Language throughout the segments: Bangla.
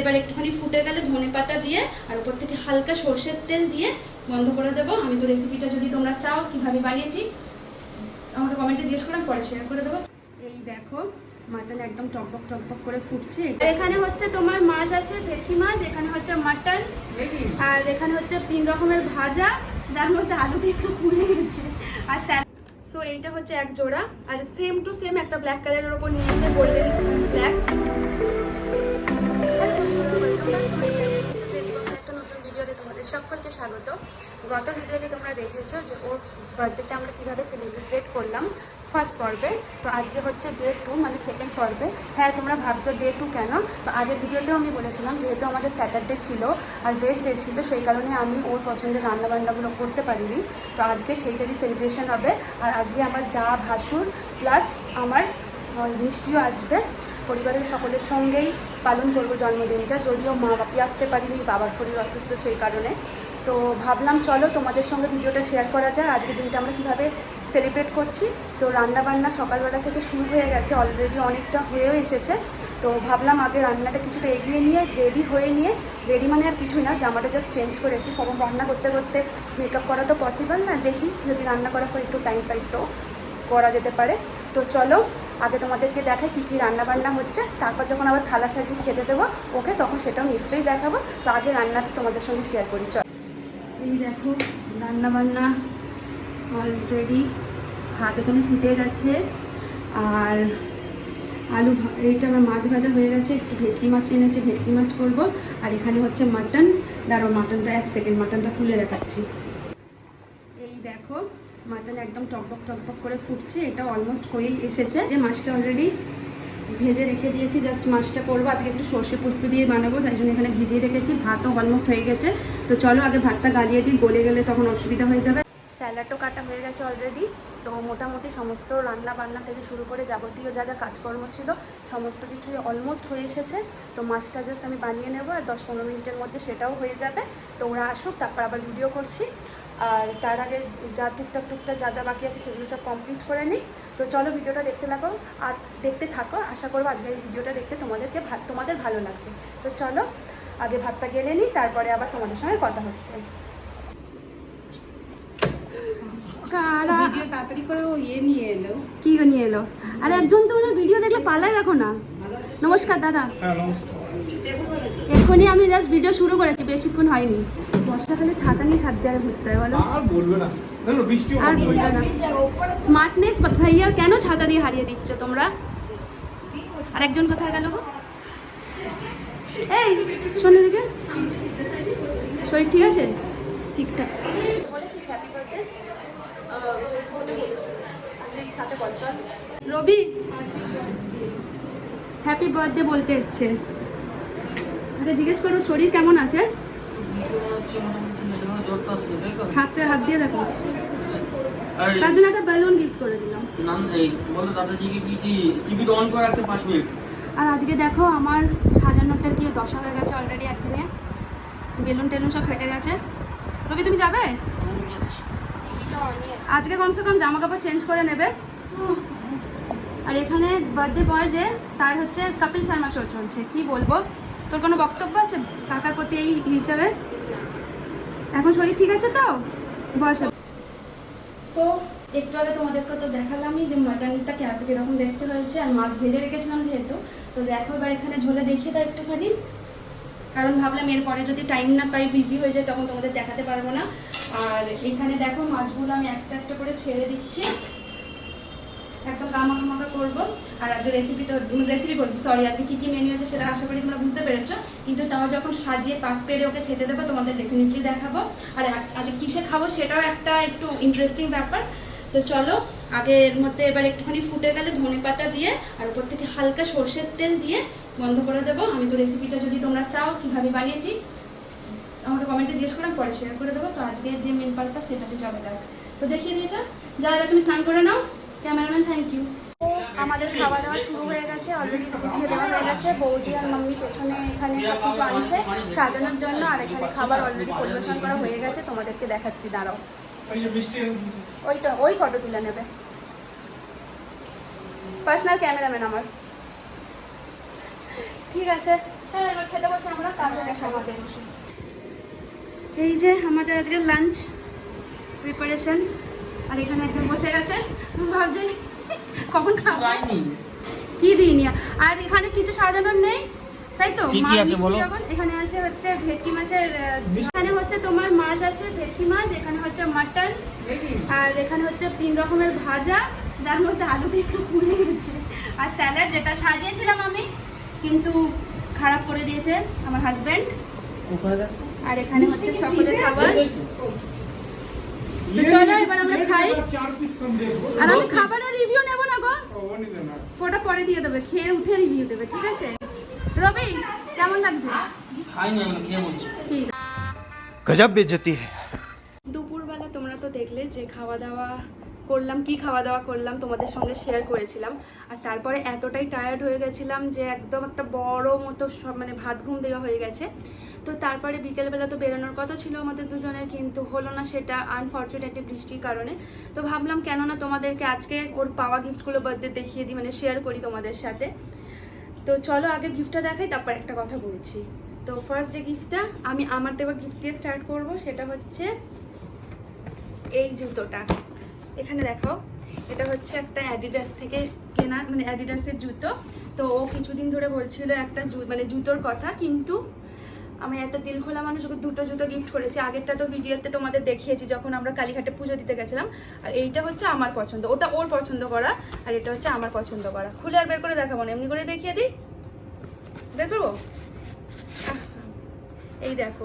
এবার একটুখানি ফুটে গেলে ধনে পাতা দিয়ে আর উপর থেকে হালকা সর্ষের তেল দিয়ে বন্ধ করে দেবো। আমি তো রেসিপিটা যদি তোমরা চাও কীভাবে বানিয়েছি, আমাকে কমেন্টে জিজ্ঞেস করে পরে শেয়ার করে দেবো। এই দেখো, মাটন একদম টকবক টকবক করে ফুটছে। এখানে হচ্ছে তোমার মাছ আছে, ভেটকি মাছ, এখানে হচ্ছে মাটন, আর এখানে হচ্ছে তিন রকমের ভাজা, যার মধ্যে আলুটা একটু পুড়ে গেছে আর স্যালাড। সো এইটা হচ্ছে এক জোড়া, আর সেম টু সেম একটা ব্ল্যাক কালারের ওপর নিয়েছে গোল্ডেন ব্ল্যাক একটা নতুন ভিডিওতে তোমাদের সকলকে স্বাগত গত ভিডিওতে তোমরা দেখেছ যে ওর বার্থডেটা আমরা কীভাবে সেলিব্রেট করলাম ফার্স্ট পর্বে তো আজকে হচ্ছে ডে টু মানে সেকেন্ড পর্বে হ্যাঁ তোমরা ভাবছ ডে টু কেন তো আগের ভিডিওতেও আমি বলেছিলাম যেহেতু আমাদের স্যাটারডে ছিল আর ভেজ ডে ছিল সেই কারণে আমি ওর পছন্দের রান্নাবান্নাগুলো করতে পারিনি তো আজকে সেইটারই সেলিব্রেশন হবে আর আজকে আমার যা ভাসুর প্লাস আমার মিষ্টিও আসবে পরিবারের সকলের সঙ্গেই পালন করব জন্মদিনটা। যদিও মা বাপি আসতে পারিনি, বাবার শরীর অসুস্থ সেই কারণে। তো ভাবলাম চলো তোমাদের সঙ্গে ভিডিওটা শেয়ার করা যায়। আজকের দিনটা আমরা কীভাবে সেলিব্রেট করছি? তো রান্নাবান্না সকালবেলা থেকে শুরু হয়ে গেছে অলরেডি অনেকটা হয়েও এসেছে। তো ভাবলাম আগে রান্নাটা কিছুটা এগিয়ে নিয়ে রেডি হয়ে নিয়ে রেডি মানে আর কিছুই না, জামাটা জাস্ট চেঞ্জ করেছি কখন রান্না করতে করতে মেকআপ করা তো পসিবল না, দেখি যদি রান্না করার পর একটু টাইম পাই তো করা যেতে পারে। তো চলো আগে তোমাদেরকে দেখাই কী কী রান্না বান্না হচ্ছে, তারপর যখন আবার থালা সাজিয়ে খেতে দেবো ওকে, তখন সেটাও নিশ্চয়ই দেখাবো। তো আগে রান্নাটা তোমাদের সঙ্গে শেয়ার করি, চল। এই দেখো রান্না বান্না অলরেডি ভাত এখানে ফুটে গেছে, আর আলু এইটা আমার মাছ ভাজা হয়ে গেছে, একটু ভেটকি মাছ এনেছে, ভেটকি মাছ করব। আর এখানে হচ্ছে মাটন দাঁড়ো মাটনটা এক সেকেন্ড মাটনটা খুলে দেখাচ্ছি। একদম টকবক টকবক করে ফুটছে, এটা অলমোস্ট হয়েই এসেছে। যে মাছটা অলরেডি ভেজে রেখে দিয়েছি জাস্ট মাছটা করব। আজকে একটু সর্ষে পোস্ত দিয়ে বানাবো, তাই জন্য এখানে ভিজিয়ে রেখেছি। ভাতও অলমোস্ট হয়ে গেছে। তো চলো আগে ভাতটা গালিয়ে দিই, গলে গেলে তখন অসুবিধা হয়ে যাবে। স্যালাডও কাটা হয়ে গেছে অলরেডি তো মোটামুটি সমস্ত রান্না বান্না থেকে শুরু করে যাবতীয় যা যা কাজকর্ম ছিল, সমস্ত কিছুই অলমোস্ট হয়ে এসেছে। তো মাছটা জাস্ট আমি বানিয়ে নেব, আর দশ পনেরো মিনিটের মধ্যে সেটাও হয়ে যাবে। তো ওরা আসুক, তারপর আবার ভিডিও করছি। আর তার আগে যা টুকটাক টুকটাক যা যা বাকি আছে সেগুলো সব কমপ্লিট করে নিই। তো চলো ভিডিওটা দেখতে লাগো আর দেখতে থাকো। আশা করব আজকের এই ভিডিওটা দেখতে তোমাদেরকে তোমাদের ভালো লাগবে। তো চলো আগে ভাতটা গেলে নিই তারপরে আবার তোমাদের সঙ্গে কথা হচ্ছে। কারা? তাড়াতাড়ি করে ও ইয়ে নিয়ে এলো। কি নিয়ে এলো? আর একজন তো ওরা ভিডিও দেখলে পালায় দেখো না। নমস্কার দাদা। হ্যাঁ এখনই আমি জাস্ট ভিডিও শুরু করেছি বেশিক্ষণ হয়নি। বর্ষাকালে ছাতা নিয়ে ছাদ দেওয়ার ঘুরতে হয় বলো। আর বলবে না। না না, আর বলবে না। স্মার্টনেস ভাইয়ার কেন ছাতা দিয়ে হারিয়ে দিচ্ছ তোমরা? আর একজন কোথায় গেল গো? এই শোনো দিকে শরীর ঠিক আছে? ঠিকঠাক। রবি? হ্যাপি বার্থডে বলতে এসছে। আগে জিজ্ঞেস করো শরীর কেমন আছে? হাতে হাত দিয়ে দেখো। তার জন্য একটা বেলুন গিফট করে দিলাম। আর আজকে দেখো আমার সাজানোটার কি দশা হয়ে গেছে অলরেডি একদিনে। বেলুন টেলুন সব ফেটে গেছে। রবি তুমি যাবে? আজকে কমসে কম জামা কাপড় চেঞ্জ করে নেবে। আর এখানে বার্থডে বয় যে, তার হচ্ছে কপিল শর্মা শো চলছে। কি বলব? তোর কোনো বক্তব্য আছে কাকার প্রতি এই হিসাবে? এখন শরীর ঠিক আছে তো? বয়স সো একটু আগে তোমাদেরকে তো দেখালামই যে মাটনটা কেরকম কীরকম দেখতে হয়েছে আর মাছ ভেজে রেখেছিলাম যেহেতু। তো দেখো, এবার এখানে ঝোলে দেখিয়ে দাও একটুখানি। কারণ ভাবলাম এরপরে যদি টাইম না পাই বিজি হয়ে যায় তখন তোমাদের দেখাতে পারব না। আর এখানে দেখো, মাছগুলো আমি একটা একটা করে ছেড়ে দিচ্ছি। একদম গামাখা মাখা করব। আর আজকে রেসিপি তো রেসিপি বলছি সরি আজকে কী কী মেনু আছে সেটা আশা করি তোমরা বুঝতে পেরেছ। কিন্তু তাও যখন সাজিয়ে পাক পেরে ওকে খেতে দেবো, তোমাদের ডেফিনেটলি দেখাবো। আর আজকে কিসে খাব সেটাও একটা একটু ইন্টারেস্টিং ব্যাপার। তো চলো আগে এর মধ্যে এবার একটুখানি ফুটে গেলে ধনে পাতা দিয়ে, আর উপর থেকে হালকা সর্ষের তেল দিয়ে বন্ধ করে দেবো। আমি তো রেসিপিটা যদি তোমরা চাও কীভাবে বানিয়েছি, আমাকে কমেন্টে জিজ্ঞেস করে পরে শেয়ার করে দেবো। তো আজকে যে মেন পারপাস সেটাতে যাবে যাক। তো দেখিয়ে দিয়েছ। যা এবার তুমি স্নান করে নাও। ক্যামেরাম্যান থ্যাংক ইউ আমাদের খাওয়া দাওয়া শুরু হয়ে গেছে অলরেডি গুছিয়ে দেওয়া হয়ে গেছে, বৌদি আর মাম্মি পেছনে এখানে সব কিছু আনছে, সাজানোর জন্য আর এখানে খাবার অলরেডি পরিবেশন করা হয়ে গেছে, তোমাদেরকে দেখাচ্ছি, দাঁড়াও। ওই তো, ওই ফটো তুলে নেবে। পার্সোনাল ক্যামেরাম্যান আমার। ঠিক আছে এবার খেতে বসে আমরা দেখা আমাদের এই যে আমাদের আজকের লাঞ্চ প্রিপারেশন আর এখানে একজন বসে গেছে। ভাবছি কখন খাব? কি দিইনি আর এখানে কিছু সাজানোর নেই তাই তো? যখন এখানে আছে হচ্ছে ভেটকি মাছের এখানে হচ্ছে তোমার মাছ আছে ভেটকি মাছ এখানে হচ্ছে মাটন আর এখানে হচ্ছে তিন রকমের ভাজা যার মধ্যে আলুটা একটু পুড়ে গেছে আর স্যালাড যেটা সাজিয়েছিলাম আমি কিন্তু খারাপ করে দিয়েছে আমার হাজবেন্ড আর এখানে হচ্ছে সকলের খাবার। তো চলো এবার আমরা খাই। আর আমি খাবারের রিভিউ নেব না গো। ওটা পরে দিয়ে দেবে খেয়ে উঠে রিভিউ দেবে ঠিক আছে? রবি কেমন লাগছে? ঠিক। গজব বেজতি হ্যাঁ দুপুরবেলা তোমরা তো দেখলে যে খাওয়া দাওয়া করলাম, কি খাওয়া দাওয়া করলাম, তোমাদের সঙ্গে শেয়ার করেছিলাম। আর তারপরে এতটাই টায়ার্ড হয়ে গেছিলাম যে একদম একটা বড় মতো মানে ভাত ঘুম দেওয়া হয়ে গেছে। তো তারপরে বিকেলবেলা তো বেরোনোর কথা ছিল আমাদের দুজনের, কিন্তু হলো না সেটা আনফর্চুনেটলি বৃষ্টির কারণে। তো ভাবলাম, কেননা তোমাদেরকে আজকে ওর পাওয়া গিফটগুলো বার্থডে দেখিয়ে দিই মানে শেয়ার করি তোমাদের সাথে। তো চলো আগে গিফটটা দেখাই, তারপর একটা কথা বলছি। তো ফার্স্ট যে গিফটটা আমি আমার দেওয়া গিফট দিয়ে স্টার্ট করব, সেটা হচ্ছে এই জুতোটা। এখানে দেখো, এটা হচ্ছে একটা অ্যাডিডাস থেকে কেনা মানে অ্যাডিডাসের জুতো। তো ও কিছুদিন ধরে বলছিল একটা মানে জুতোর কথা, কিন্তু আমি এত দিল খোলা মানুষ, ওকে দুটো জুতো গিফট করেছি। আগেরটা তো ভিডিওতে তোমাদের দেখিয়েছি, যখন আমরা কালীঘাটে পুজো দিতে গেছিলাম। আর এইটা হচ্ছে আমার পছন্দ, ওটা ওর পছন্দ করা, আর এটা হচ্ছে আমার পছন্দ করা। খুলে আর বের করে দেখাবো না, এমনি করে দেখিয়ে দিই। বের করব? এই দেখো,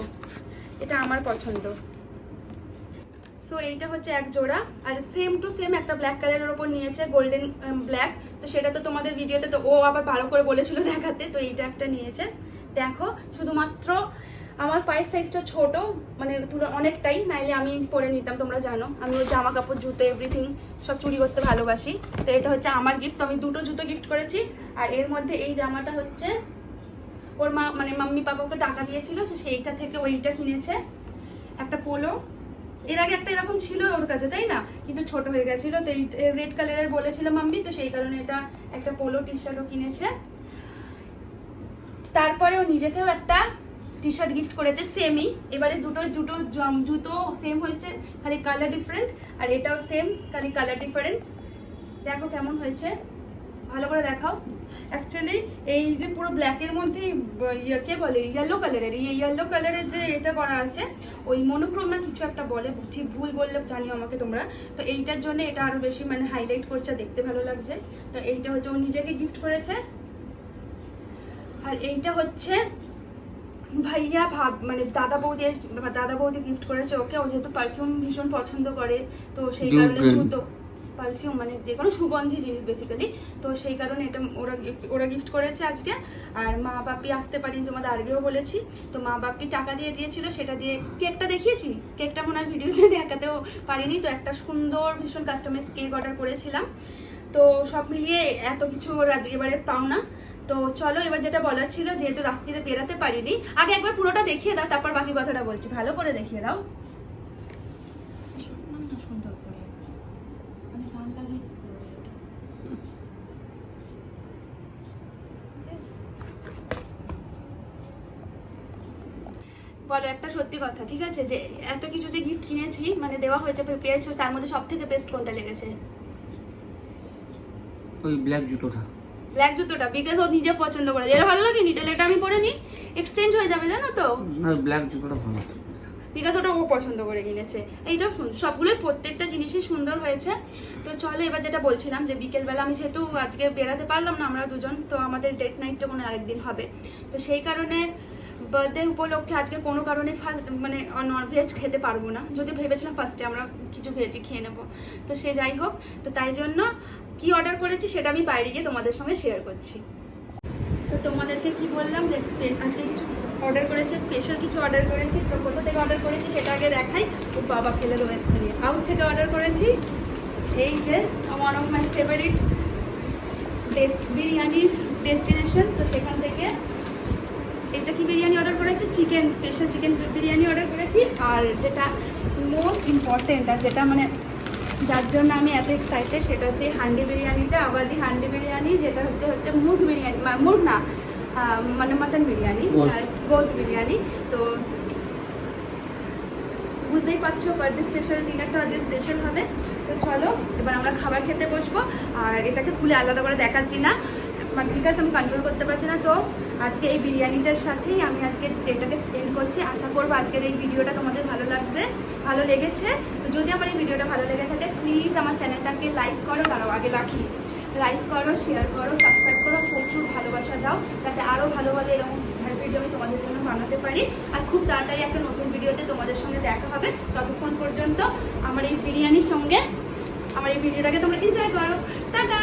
এটা আমার পছন্দ। সো এইটা হচ্ছে এক জোড়া। আর সেম টু সেম একটা ব্ল্যাক কালারের ওপর নিয়েছে গোল্ডেন ব্ল্যাক তো সেটা তো তোমাদের ভিডিওতে তো ও আবার ভালো করে বলেছিল দেখাতে, তো এইটা একটা নিয়েছে। দেখো, শুধুমাত্র আমার পায়ের সাইজটা ছোট মানে অনেকটাই, নাইলে আমি পরে নিতাম, তোমরা জানো। আমি ওর জামা কাপড়, জুতো এভরিথিং সব চুরি করতে ভালোবাসি। তো এটা হচ্ছে আমার গিফট তো আমি দুটো জুতো গিফট করেছি। আর এর মধ্যে এই জামাটা হচ্ছে ওর মা মানে মাম্মি পাপা ওকে টাকা দিয়েছিল সেইটা থেকে ওইটা কিনেছে। একটা পোলো এর আগে একটা এরকম ছিল ওর কাছে, তাই না? কিন্তু ছোট হয়ে গেছিল, তো এই রেড কালারের বলেছিলাম মাম্মি তো সেই কারণে এটা একটা পোলো টি শার্টও কিনেছে। তারপরে ও নিজেকেও একটা টি শার্ট গিফট করেছে সেমই এবারে দুটো দুটো জুতো সেম হয়েছে, খালি কালার ডিফারেন্ট আর এটাও সেম খালি কালার ডিফারেন্স দেখো কেমন হয়েছে। ভালো করে দেখাও। অ্যাকচুয়ালি এই যে পুরো ব্ল্যাকের মধ্যে ইয়ে কে বলে? ইয়েলো কালারের এই ইয়েলো কালারের যে এটা করা আছে ওই মনোক্রোম না কিছু একটা বলে। ঠিক ভুল বললে জানিও আমাকে তোমরা। তো এইটার জন্য এটা আরও বেশি মানে হাইলাইট করছে দেখতে ভালো লাগছে। তো এইটা হচ্ছে ও নিজেকে গিফট করেছে। আর এইটা হচ্ছে ভাইয়া ভাব মানে দাদা বৌদি দাদা বৌদি গিফট করেছে ওকে। ও যেহেতু পারফিউম ভীষণ পছন্দ করে তো সেই কারণে জুতো পারফিউম মানে যে কোনো সুগন্ধি জিনিস বেসিক্যালি তো সেই কারণে এটা ওরা gift- ওরা গিফট করেছে আজকে। আর মা বাপি আসতে পারিনি, তোমাদের আগেও বলেছি। তো মা বাপি টাকা দিয়ে দিয়েছিল, সেটা দিয়ে কেকটা দেখিয়েছি? কেকটা মনে হয় ভিডিওতে দেখাতেও পারিনি। তো একটা সুন্দর ভীষণ কাস্টমাইজ কেক অর্ডার করেছিলাম। তো সব মিলিয়ে এত কিছু ওর আজ এবারে পাওনা। তো চলো, এবার যেটা বলার ছিল, যেহেতু রাত্রিরে বেরাতে পারিনি, আগে একবার পুরোটা দেখিয়ে দাও, তারপর বাকি কথাটা বলছি। ভালো করে দেখিয়ে দাও না, না, সুন্দর করে। মানে গান লাগিয়ে দিতে হবে এটা। বলো একটা সত্যি কথা ঠিক আছে? যে এত কিছু যে গিফট কিনেছি মানে দেওয়া হয়েছে পেয়েছ তার মধ্যে সব থেকে বেস্ট কোনটা লেগেছে? ওই ব্ল্যাক জুতোটা। ব্ল্যাক জুতোটা বিকজ ও নিজে পছন্দ করে। যেটা ভালো লাগেনি তাহলে এটা আমি পরে নিই এক্সচেঞ্জ হয়ে যাবে জানো তো? না ব্ল্যাক জুতোটা ভালো বিকজ ওটা ও পছন্দ করে কিনেছে। এইটাও সুন্দর সবগুলোই প্রত্যেকটা জিনিসই সুন্দর হয়েছে। তো চলো এবার যেটা বলছিলাম যে বিকেলবেলা আমি যেহেতু আজকে বেরাতে পারলাম না আমরা দুজন তো আমাদের ডেট নাইটটা কোনো আরেকদিন হবে। তো সেই কারণে বার্থডে উপলক্ষে আজকে কোনো কারণে ফার্স্ট মানে নন ভেজ খেতে পারব না। যদি ভেবেছিলাম ফার্স্টে আমরা কিছু ভেজই খেয়ে নেব। তো সে যাই হোক, তো তাই জন্য কি অর্ডার করেছি সেটা আমি বাইরে গিয়ে তোমাদের সঙ্গে শেয়ার করছি। তো তোমাদেরকে কি বললাম যে আজকে কিছু অর্ডার করেছি স্পেশাল কিছু অর্ডার করেছি। তো কোথা থেকে অর্ডার করেছি সেটা আগে দেখাই। ও বাবা ফেলে দেবো আউট থেকে অর্ডার করেছি এই যে ওয়ান অফ মাই ফেভারিট বিরিয়ানির ডেস্টিনেশন তো সেখান থেকে কি বিরিয়ানি অর্ডার করেছি chicken special chicken biryani order করেছি আর যেটা মোস্ট ইম্পর্টেন্ট আর যেটা মানে যার জন্য আমি এত এক্সাইটেড সেটা হচ্ছে হান্ডি বিরিয়ানিটা আবাদি হান্ডি বিরিয়ানি যেটা হচ্ছে হচ্ছে মুরগ বিরিয়ানি মুরগ না মানে মাটন বিরিয়ানি আর গোস্ট বিরিয়ানি। তো বুঝতেই পারছ বার্থডে স্পেশাল ডিনারটা আজকে স্পেশাল হবে। তো চলো এবার আমরা খাবার খেতে বসবো আর এটাকে খুলে আলাদা করে দেখাচ্ছি না। বিকজ আমি কন্ট্রোল করতে পারছি না। তো আজকে এই বিরিয়ানিটার সাথেই আমি আজকে ডেটাকে স্পেন্ড করছি। আশা করব আজকের এই ভিডিওটা তোমাদের ভালো লাগবে, ভালো লেগেছে। তো যদি আমার এই ভিডিওটা ভালো লেগে থাকে প্লিজ আমার চ্যানেলটাকে লাইক করো দাঁড়াও আগে রাখি লাইক করো শেয়ার করো সাবস্ক্রাইব করো, প্রচুর ভালোবাসা দাও, যাতে আরও ভালো ভালো এরকম ভিডিও আমি তোমাদের জন্য বানাতে পারি। আর খুব তাড়াতাড়ি একটা নতুন ভিডিওতে তোমাদের সঙ্গে দেখা হবে। ততক্ষণ পর্যন্ত আমার এই বিরিয়ানির সঙ্গে, আমার এই ভিডিওটাকে তোমরা এনজয় করো। টাটা!